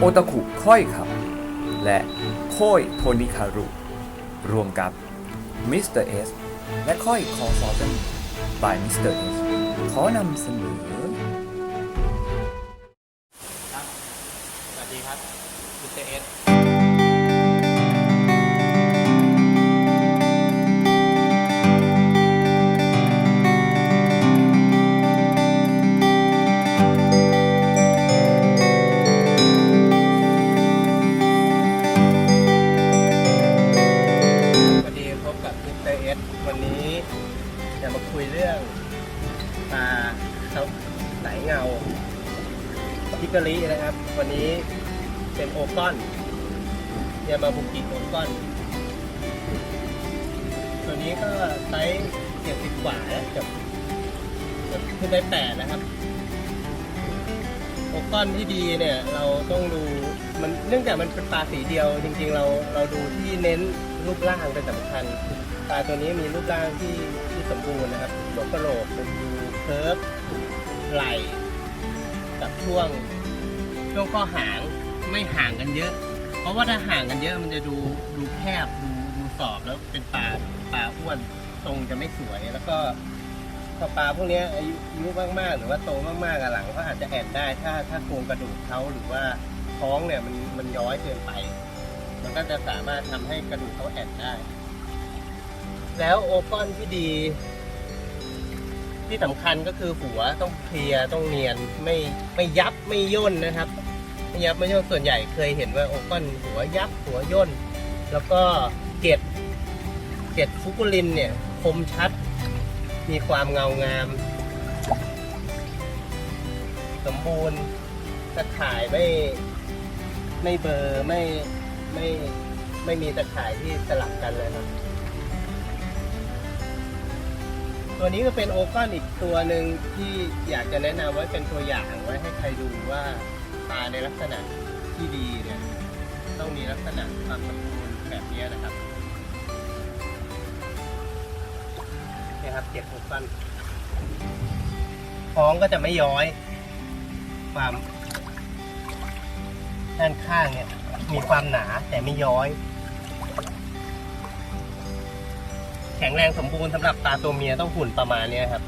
โอตาคุค่อยครับ และโค่อยโทนิคารุ รวมกับมิสเตอร์เอสและค่อยคอซอเ n น by มิสเตอร์เอสขอนำเสนอครับ สวัสดีครับมิสเตอร์เอส กับมิสเตอร์เอสวันนี้จะมาคุยเรื่องปลาเขาไหลเงาฮิการินะครับ วันนี้เป็นโอก้อนยามาบุกิโอก้อน ตัวนี้ก็ไซส์เจ็ดสิบกว่าแล้วเกือบคือบขึ้นไปแปดนะครับโอก้อนที่ดีเนี่ยเราต้องดูมันเนื่องจากมันเป็นปลาสีเดียว จริงๆเราเราดูที่เน้น รูปร่างเป็นสำคัญปลาตัวนี้มีรูปร่างที่ที่สมบูรณ์นะครับหัวกระโหลกเป็นดูเคิร์ฟไหล่กับช่วงช่วงข้อหางไม่ห่างกันเยอะ เพราะว่าถ้าห่างกันเยอะมันจะดูดูแคบดูดูสอบแล้วเป็นปลาปลาอ้วนทรงจะไม่สวยแล้วก็พอปลาพวกนี้อายุอายุมากๆ หรือว่าโตมากๆอะหลังก็อาจจะแอนได้ถ้าถ้าโครงกระดูกเขาหรือว่าท้องเนี่ยมันมันย้อยเกินไป มันก็จะสามารถทำให้กระดูกเขาแอนได้ แล้วโอก้อนที่ดี ที่สำคัญก็คือหัวต้องเคลียร์ต้องเนียนไม่ไม่ยับไม่ย่นนะครับไม่ยับไม่ย่นส่วนใหญ่เคยเห็นว่าโอก้อนหัวยับหัวย่น แล้วก็เกล็ดเกล็ดฟุกุลินเนี่ยคมชัด มีความเงางาม สมบูรณ์ตะข่ายไม่ไม่เบลอร์ไม่ ไม่ไม่มีตะข่ายที่สลับกันเลยครับ ตัวนี้ก็เป็นโอก้อนอีกตัวหนึ่งที่อยากจะแนะนำไว้เป็นตัวอย่างไว้ให้ใครดูว่าปลาในลักษณะที่ดีเนี่ยต้องมีลักษณะความสมบูรณ์แบบนี้นะครับนี่ครับเก็บโอก้อนท้องก็จะไม่ย้อย ความด้านข้างเนี่ย มีความหนาแต่ไม่ย้อย แข็งแรงสมบูรณ์สำหรับปลาตัวเมียต้องหุ่นประมาณนี้ครับ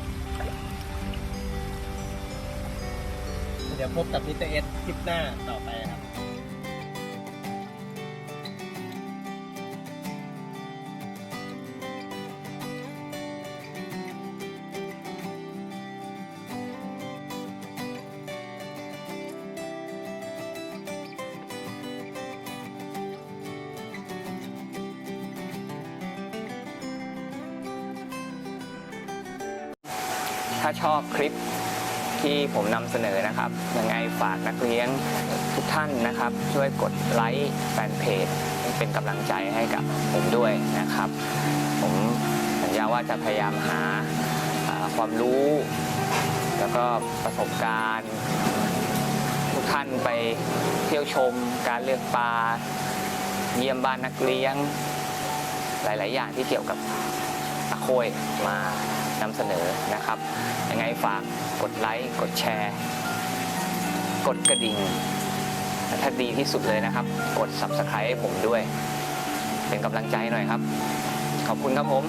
เดี๋ยวพบกับมิสเตอร์เอสคลิปหน้าต่อไปครับ ถ้าชอบคลิปที่ผมนำเสนอนะครับยังไงฝากนักเลี้ยงทุกท่านนะครับ ช่วยกดไลค์แฟนเพจเป็นกำลังใจให้กับผมด้วยนะครับ ผมสัญญาว่าจะพยายามหาอ่าความรู้ แล้วก็ประสบการณ์ ทุกท่านไปเที่ยวชม การเลือกปลาเยี่ยมบ้านนักเลี้ยง หลาย ๆ อย่างที่เกี่ยวกับตะโคยมา นำเสนอนะครับ ยังไงฝากกดไลค์กดแชร์ กดกระดิ่งถ้าดีที่สุดเลยนะครับ กด Subscribe ให้ผมด้วย เป็นกำลังใจหน่อยครับ ขอบคุณครับผม